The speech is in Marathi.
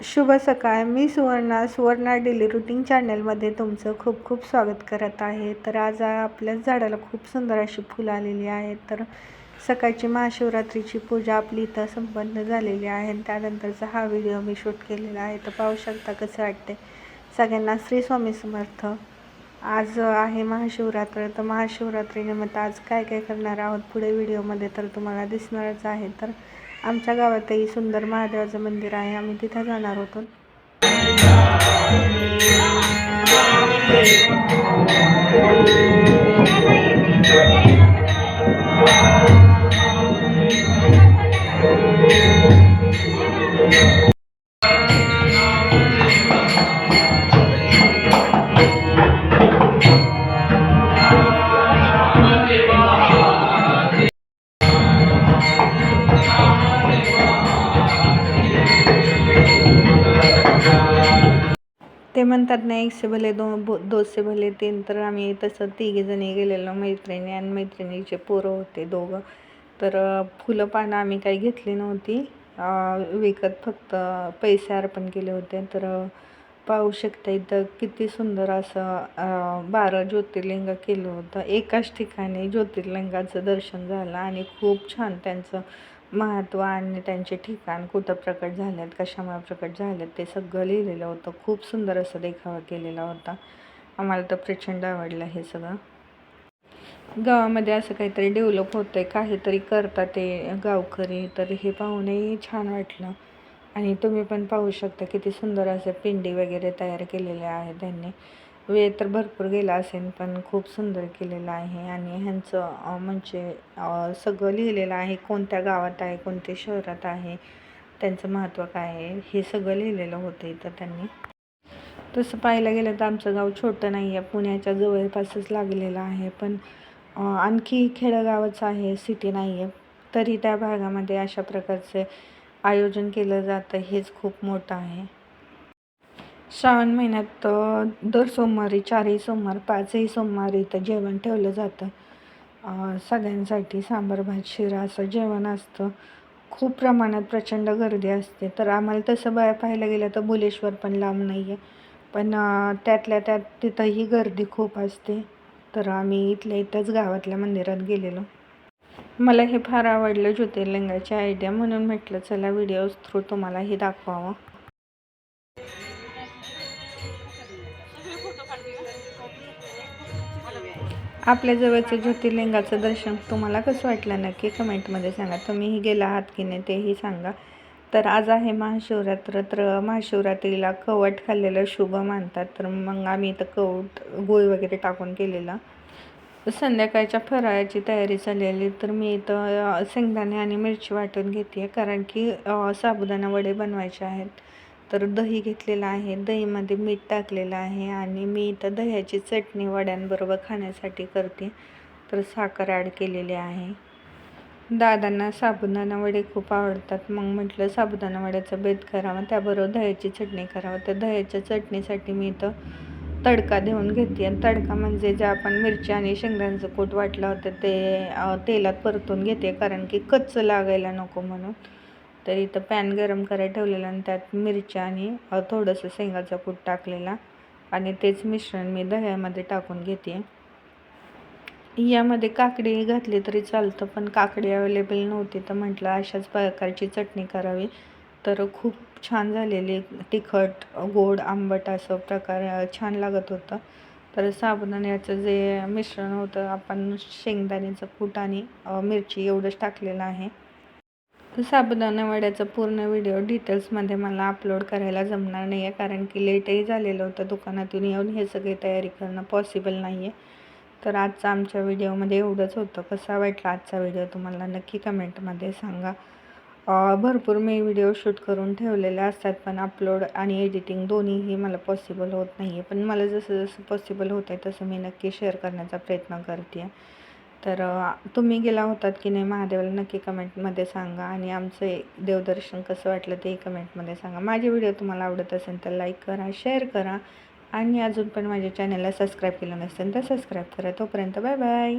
शुभ सकाळ. मी सुवर्णा सुवर्णा डेली रुटीन चॅनलमध्ये तुमचं खूप खूप स्वागत करत आहे. तर आज आपल्याच झाडाला खूप सुंदर अशी फुलं आलेली आहेत. तर सकाळची महाशिवरात्रीची पूजा आपली इथं संपन्न झालेली आहे. आणि त्यानंतरचा हा व्हिडिओ मी शूट केलेला आहे. तर पाहू शकता कसं वाटते सगळ्यांना श्री स्वामी समर्थ. आज आहे महाशिवरात्र. तर महाशिवरात्रीनिमित्त आज काय काय करणार आहोत? पुढे व्हिडिओमध्ये तर तुम्हाला दिसणारच आहे. तर आमच्या गावातही सुंदर महादेवाचं मंदिर आहे. आम्ही तिथं जाणार होतो. ते म्हणतात ना एकशे भले दो दोनशे भले तीन तर आम्ही तसं तिघीजणी गेलेलो मैत्रिणी आणि मैत्रिणीचे पोरं होते दोघं. तर फुलं पानं आम्ही काही घेतली नव्हती. विकत फक्त पैसे अर्पण केले होते. तर पाहू शकता इथं किती सुंदर असं बारा ज्योतिर्लिंग केलं होतं. एकाच ठिकाणी ज्योतिर्लिंगाचं दर्शन झालं आणि खूप छान त्यांचं महत्त्व आणि त्यांचे ठिकाण कुठं प्रकट झाले आहेत कशामुळे प्रकट झाले आहेत ते सगळं लिहिलेलं होतं. खूप सुंदर असं देखावा केलेला होता. आम्हाला तर प्रचंड आवडलं हे सगळं. गावामध्ये असं काहीतरी डेव्हलप होतं आहे काहीतरी करतात ते गावकरी तर हे पाहूनही छान वाटलं. आणि तुम्ही पण पाहू शकता किती सुंदर असे पिंडी वगैरे तयार केलेले आहेत त्यांनी. वेळ तर भरपूर गेला असेल पण खूप सुंदर केलेलं आहे. आणि ह्यांचं म्हणजे सगळं लिहिलेलं आहे. कोणत्या गावात आहे कोणत्या शहरात आहे त्यांचं महत्त्व काय आहे हे सगळं लिहिलेलं होतं इथं त्यांनी. तसं पाहायला गेलं तर आमचं गाव छोटं नाही आहे पुण्याच्या जवळपासच लागलेलं आहे. पण आणखी खेडेगावच आहे सिटी नाही आहे. तरी त्या भागामध्ये अशा प्रकारचे आयोजन केलं जातं हेच खूप मोठं आहे. श्रावण महिन्यात दर सोमवारी चारही सोमवार पाचही सोमवारी इथं जेवण ठेवलं जातं. सगळ्यांसाठी सांबार भात शिरा असं जेवण असतं. खूप प्रमाणात प्रचंड गर्दी असते. तर आम्हाला तसं बाय पाहायला गेलं तर बुलेश्वर पण लांब नाही आहे पण त्यातल्या त्यात तिथंही गर्दी खूप असते. तर आम्ही इथल्या इथंच गावातल्या मंदिरात गेलेलो. मला हे फार आवडलं ज्योतिर्लिंगाची आयडिया म्हणून म्हटलं चला व्हिडिओ थ्रू तुम्हाला हे दाखवावं. आपल्या जवळचं ज्योतिर्लिंगाचं दर्शन तुम्हाला कसं वाटलं नक्की कमेंटमध्ये सांगा. तुम्हीही गेला आहात की नाही तेही सांगा. तर आज आहे महाशिवरात्र तर महाशिवरात्रीला कवट खाल्लेलं शुभ मानतात. तर मग आम्ही इथं कवट गुळ वगैरे टाकून केलेला. संध्याकाळच्या फराळाची तयारी झालेली तर मी इथं शेंगदाणे आणि मिरची वाटून घेते कारण की साबुदाणा वडे बनवायचे आहेत. तर दही घेतलेलं आहे. दहीमध्ये मीठ टाकलेलं आहे आणि मी इथं दह्याची चटणी वड्यांबरोबर खाण्यासाठी करते. तर साखर ॲड केलेली आहे. दादांना साबुदाणा वडे खूप आवडतात. मग म्हटलं साबुदाणा वड्याचा बेत करावा त्याबरोबर दह्याची चटणी करावं. तर दह्याच्या चटणीसाठी मी इथं तडका देऊन घेते. आणि तडका म्हणजे जे आपण मिरची आणि शेंगदाण्याचं कूट वाटलं होतं ते तेलात परतून घेते. कारण की कच्चं लागायला नको म्हणून. तर इथं पॅन गरम करायला ठेवलेलं आणि त्यात मिरच्या आणि थोडंसं शेंगाचा कूट टाकलेला. आणि तेच मिश्रण मी दह्यामध्ये टाकून घेते. यामध्ये काकडी घातली तरी चालतं पण काकडी अवेलेबल नव्हती तर म्हटलं अशाच प्रकारची चटणी करावी. तर खूप छान झालेली तिखट गोड आंबट असं प्रकार छान लागत होतं. तर साबुदाण्याचं जे मिश्रण होतं आपण शेंगदाण्याचं कूट आणि मिरची एवढंच टाकलेलं आहे. साबुदाणा वड्याचा पूर्ण व्हिडिओ डिटेल्समध्ये मला अपलोड करायला जमणार नाही आहे कारण की लेटही झालेलं होतं दुकानातून येऊन हे सगळे तयारी करणं पॉसिबल नाही आहे तर आजचा आमच्या व्हिडिओमध्ये एवढंच होतं. कसा वाटला आजचा व्हिडिओ तुम्हाला नक्की कमेंटमध्ये सांगा. भरपूर मी व्हिडिओ शूट करून ठेवलेले असतात पण अपलोड आणि एडिटिंग दोन्हीही मला पॉसिबल होत नाही आहे पण मला जसं जसं पॉसिबल होत आहे तसं मी नक्की शेअर करण्याचा प्रयत्न करते आहे तर तुम्ही गेला होतात की नाही महादेवाला नक्की कमेंटमध्ये सांगा आणि आमचं देवदर्शन कसं वाटलं तेही कमेंटमध्ये सांगा. माझे व्हिडिओ तुम्हाला आवडत असेल तर लाईक करा शेअर करा आणि अजून पण माझ्या चॅनलला सबस्क्राईब केलं नसेल तर सबस्क्राईब करा. तोपर्यंत बाय बाय.